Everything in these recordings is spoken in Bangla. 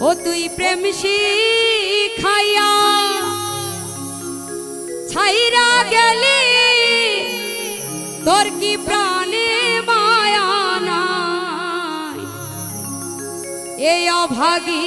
ও তুই প্রেম শিখাইয়া ছাইরা গেলি তোর কি প্রাণে মায়ানা এ অভাগী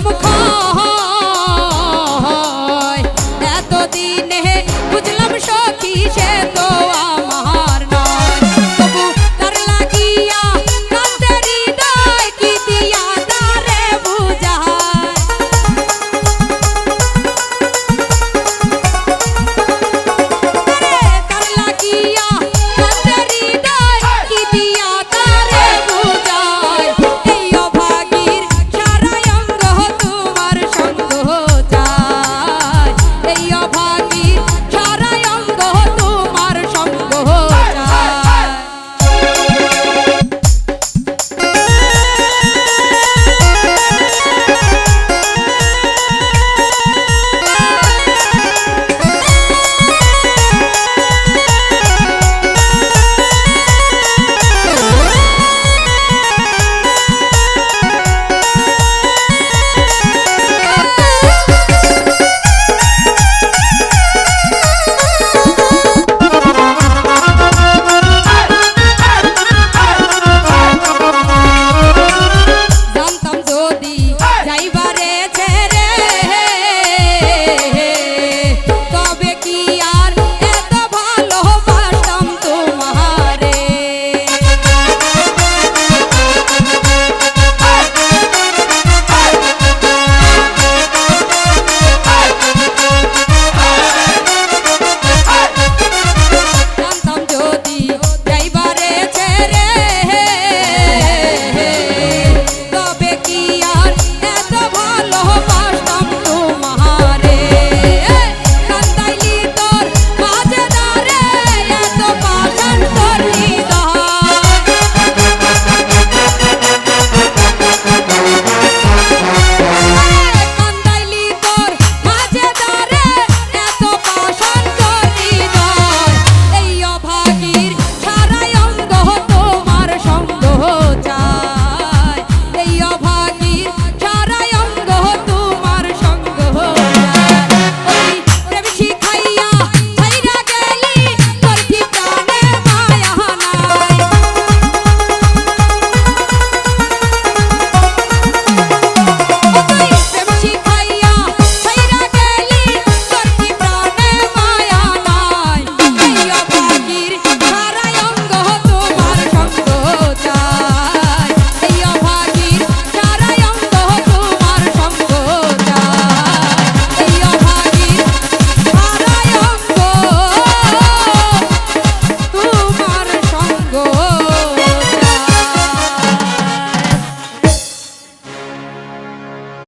come, come.